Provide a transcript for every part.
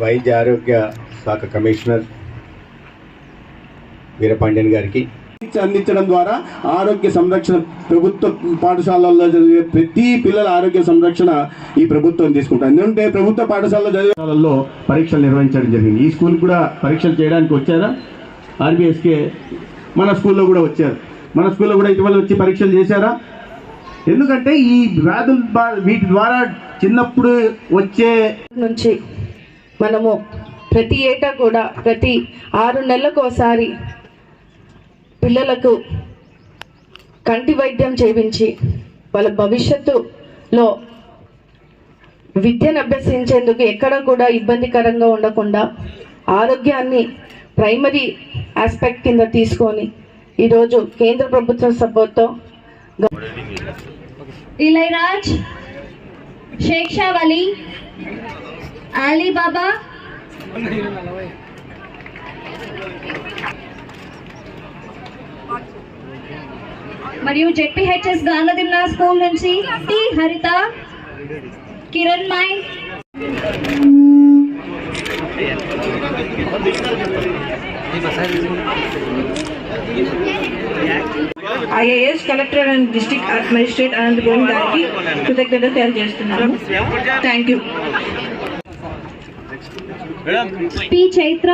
వైద్య ఆరోగ్య శాఖ కమిషనర్ వీరపాండ్యన్ గారికి. అందించడం ద్వారా ఆరోగ్య సంరక్షణ ప్రభుత్వ పాఠశాలల్లో జరిగే ప్రతి పిల్లల ఆరోగ్య సంరక్షణ ఈ ప్రభుత్వం తీసుకుంటారు ఎందుకంటే ప్రభుత్వ పాఠశాలలో చదివే పాఠశాలల్లో పరీక్షలు నిర్వహించడం జరిగింది. ఈ స్కూల్ కూడా పరీక్షలు చేయడానికి వచ్చారా? ఆర్బీఎస్కే మన స్కూల్లో కూడా వచ్చారు. మన స్కూల్లో కూడా ఇటీవల వచ్చి పరీక్షలు చేశారా? ఎందుకంటే ఈ వ్యాధుల వీటి ద్వారా చిన్నప్పుడు వచ్చే నుంచి మనము ప్రతి ఏటా కూడా ప్రతి ఆరు నెలలకు ఒకసారి పిల్లలకు కంటి వైద్యం చేయించి వాళ్ళ భవిష్యత్తులో విద్యను అభ్యసించేందుకు ఎక్కడ కూడా ఇబ్బందికరంగా ఉండకుండా ఆరోగ్యాన్ని ప్రైమరీ ఆస్పెక్ట్ కింద తీసుకొని ఈరోజు కేంద్ర ప్రభుత్వ సపోర్ట్తో ఇలైరాజ్ షేక్ అలీబాబా మరియు జెడ్పీహెచ్ఎస్ గాంధదిమ్నా స్కూల్ నుంచి T Haritha Kiranmai. IAS collector and district administrate Anantapuram గారికి కృతజ్ఞత తెలియజేస్తున్నాను. Thank you. P Chaitra.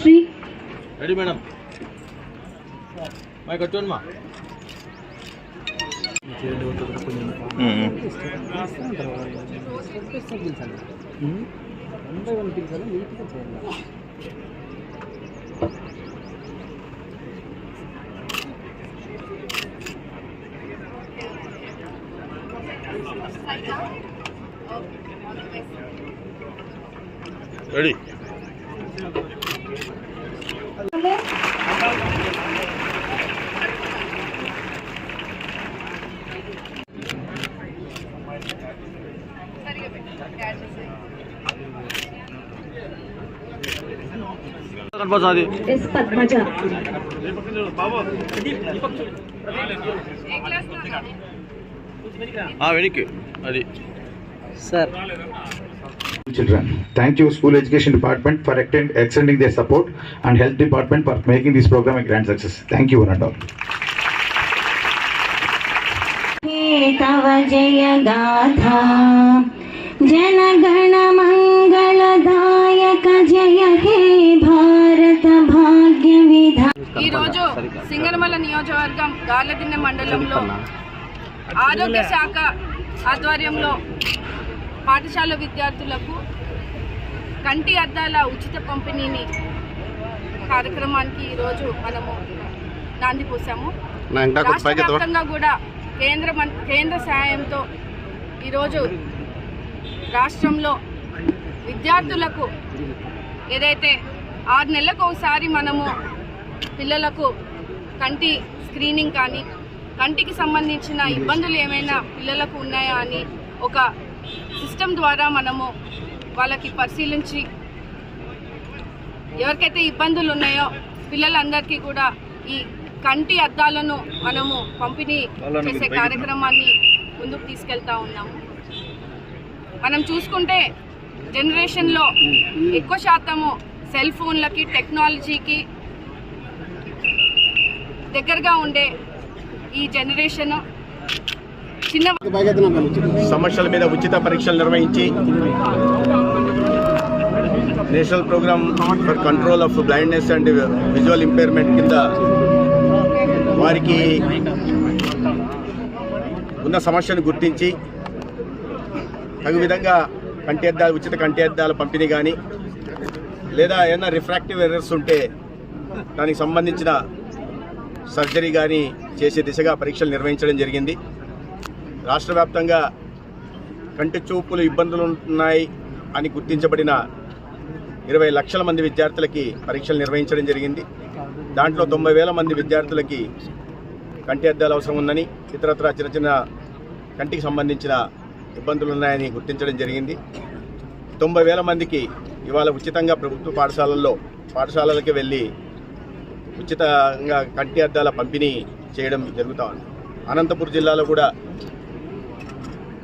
Shri ready madam. Mike వచ్చి మా రెడీ కనపడుతుంది ఎస్ పద్మజ. వెనక్కి అది children. Thank you, School Education Department, for extend- extending their support and Health Department for making this program a grand success. Thank you, one and all. तव जय गाथा जनगण मङ्गलदायक जय हे भारत भाग्य विधा ఈరోజు సింగనమల నియోజకవర్గం గార్లదిన్నె మండలంలో ఆరోగ్య శాఖ ఆధ్వర్యంలో పాఠశాల విద్యార్థులకు కంటి అద్దాల ఉచిత పంపిణీని కార్యక్రమానికి ఈరోజు మనము నాంది పోసాము. రాష్ట్ర వ్యాప్తంగా కూడా కేంద్ర కేంద్ర సహాయంతో ఈరోజు రాష్ట్రంలో విద్యార్థులకు ఏదైతే ఆరు నెలలకు ఒకసారి మనము పిల్లలకు కంటి స్క్రీనింగ్ కానీ కంటికి సంబంధించిన ఇబ్బందులు ఏమైనా పిల్లలకు ఉన్నాయా అని ఒక సిస్టమ్ ద్వారా మనము వాళ్ళకి పరిశీలించి ఎవరికైతే ఇబ్బందులు ఉన్నాయో పిల్లలందరికీ కూడా ఈ కంటి అద్దాలను మనము పంపిణీ చేసే కార్యక్రమాన్ని ముందుకు తీసుకెళ్తా ఉన్నాము. మనం చూసుకుంటే జనరేషన్లో ఎక్కువ శాతము సెల్ ఫోన్లకి టెక్నాలజీకి దగ్గరగా ఉండే ఈ జనరేషన్ చిన్న సమస్యల మీద ఉచిత పరీక్షలు నిర్వహించి national program for control of blindness and visual impairment కింద వారికి ఉన్న సమస్యను గుర్తించి తగు విధంగా కంటి అద్దాలు ఉచిత కంటి అద్దాల పంపిణీ కానీ లేదా ఏదైనా రిఫ్రాక్టివ్ ఎర్రర్స్ ఉంటే దానికి సంబంధించిన సర్జరీ కానీ చేసే దిశగా పరీక్షలు నిర్వహించడం జరిగింది. రాష్ట్ర వ్యాప్తంగా కంటి చూపులు ఇబ్బందులు ఉన్నాయి అని గుర్తించబడిన ఇరవై లక్షల మంది విద్యార్థులకి పరీక్షలు నిర్వహించడం జరిగింది. దాంట్లో తొంభై వేల మంది విద్యార్థులకి కంటి అద్దాలు అవసరం ఉందని ఇతరత్ర చిన్న చిన్న కంటికి సంబంధించిన ఇబ్బందులు ఉన్నాయని గుర్తించడం జరిగింది. తొంభై వేల మందికి ఇవాళ ఉచితంగా ప్రభుత్వ పాఠశాలల్లో పాఠశాలలకి వెళ్ళి ఉచితంగా కంటి అద్దాల పంపిణీ చేయడం జరుగుతూ ఉంది. అనంతపురం జిల్లాలో కూడా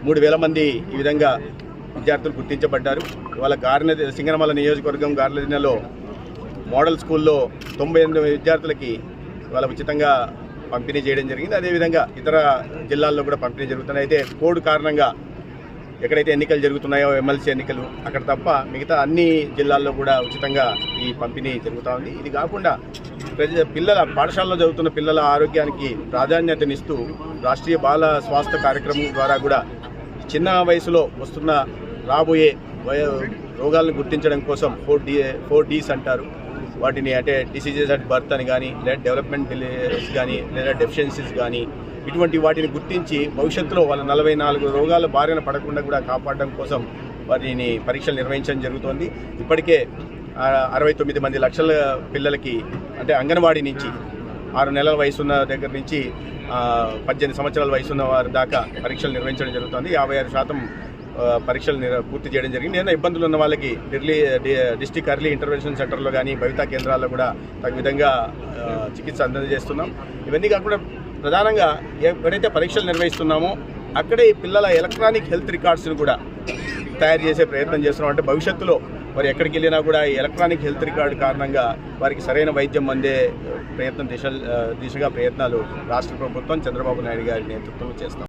మూడు వేల మంది ఈ విధంగా విద్యార్థులు గుర్తించబడ్డారు. ఇవాళ గార్ల సింగనమల నియోజకవర్గం గార్లదిన్నెలో మోడల్ స్కూల్లో తొంభై ఎనిమిది విద్యార్థులకి ఇవాళ ఉచితంగా పంపిణీ చేయడం జరిగింది. అదేవిధంగా ఇతర జిల్లాల్లో కూడా పంపిణీ జరుగుతున్నాయి. అయితే కోడ్ కారణంగా ఎక్కడైతే ఎన్నికలు జరుగుతున్నాయో ఎమ్మెల్సీ ఎన్నికలు అక్కడ తప్ప మిగతా అన్ని జిల్లాల్లో కూడా ఉచితంగా ఈ పంపిణీ జరుగుతూ ఉంది. ఇది కాకుండా ప్రజ పిల్లల పాఠశాలలో చదువుతున్న పిల్లల ఆరోగ్యానికి ప్రాధాన్యతనిస్తూ రాష్ట్రీయ బాల స్వాస్థ్య కార్యక్రమం ద్వారా కూడా చిన్న వయసులో వస్తున్న రాబోయే రోగాలను గుర్తించడం కోసం ఫోర్ డి ఫోర్ డీస్ అంటారు. వాటిని అంటే డిసీజెస్ అట్ బర్త్ అని కానీ లేదా డెవలప్మెంట్ డిలేస్ కానీ లేదా డెఫిషియన్సీస్ కానీ ఇటువంటి వాటిని గుర్తించి భవిష్యత్తులో వాళ్ళ నలభై నాలుగు రోగాల బారిన పడకుండా కూడా కాపాడడం కోసం వాటిని పరీక్షలు నిర్వహించడం జరుగుతోంది. ఇప్పటికే అరవై తొమ్మిది మంది లక్షల పిల్లలకి అంటే అంగన్వాడీ నుంచి ఆరు నెలల వయసున్న దగ్గర నుంచి పద్దెనిమిది సంవత్సరాల వయసున్న వారి దాకా పరీక్షలు నిర్వహించడం జరుగుతుంది. యాభై ఆరు శాతం పరీక్షలు పూర్తి చేయడం జరిగింది. ఏదైనా ఇబ్బందులు ఉన్న వాళ్ళకి ఢిల్లీ డిస్టిక్ అర్లీ ఇంటర్వెన్షన్ సెంటర్లో కానీ భవితా కేంద్రాల్లో కూడా తగు విధంగా చికిత్స అందజేస్తున్నాం. ఇవన్నీ కాకుండా ప్రధానంగా ఎక్కడైతే పరీక్షలు నిర్వహిస్తున్నామో అక్కడే పిల్లల ఎలక్ట్రానిక్ హెల్త్ రికార్డ్స్ని కూడా తయారు చేసే ప్రయత్నం చేస్తున్నాం. అంటే భవిష్యత్తులో వారు ఎక్కడికి వెళ్ళినా కూడా ఈ ఎలక్ట్రానిక్ హెల్త్ రికార్డు కారణంగా వారికి సరైన వైద్యం అందే ప్రయత్నం దిశ దిశగా ప్రయత్నాలు రాష్ట్ర ప్రభుత్వం చంద్రబాబు నాయుడు గారి నేతృత్వంలో చేస్తాం.